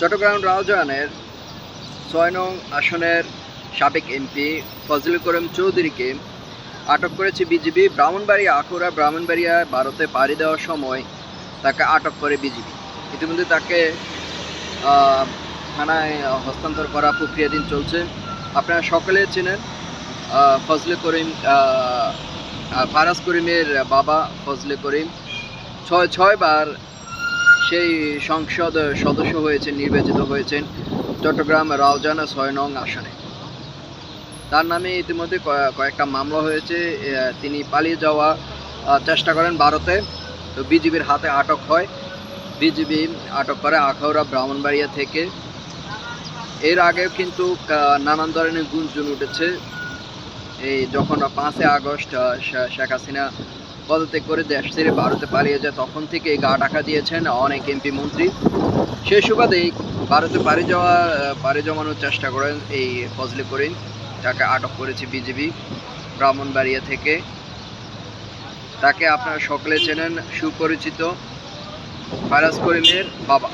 চট্টগ্রাম রাউজানের ছয় নং আসনের সাবেক এমপি ফজলুল করিম চৌধুরীকে আটক করেছে বিজিবি। ব্রাহ্মণবাড়িয়া আখুরা ব্রাহ্মণবাড়িয়া ভারতে পাড়ি দেওয়ার সময় তাকে আটক করে বিজিবি। ইতিমধ্যে তাকে থানায় হস্তান্তর করা প্রক্রিয়াধীন চলছে। আপনারা সকলে চেনেন ফজলে করিম ফারাজ করিমের বাবা ফজলে করিম। ছয়, ছয়বার সেই সংসদ সদস্য হয়েছেন, নির্বাচিত হয়েছেন চট্টগ্রাম রাউজানা ছয় নং আসনে। তার নামে ইতিমধ্যে কয়েকটা মামলা হয়েছে তিনি পালিয়ে যাওয়া চেষ্টা করেন ভারতে। তো বিজিবির হাতে আটক হয়। বিজিবি আটক করে আখাউড়া, ব্রাহ্মণবাড়িয়া থেকে। এর আগেও কিন্তু নানান ধরনের গুঞ্জন উঠেছে। এই যখন পাঁচই আগস্ট শেখ হাসিনা পদত্যাগ করে দেশ ছেড়ে ভারতে পালিয়ে যায়। তখন থেকে গা ডাকা দিয়েছেন অনেক এমপি মন্ত্রী। সেই সুবাদেই ভারতে পাড়ি যাওয়া, পাড়ি জমানোর চেষ্টা করেন এই ফজলে করিম তাকে আটক করেছে বিজেপি ব্রাহ্মণবাড়িয়া থেকে। তাকে আপনারা সকলে চেনেন, সুপরিচিত। ফারাজ করিমের বাবা।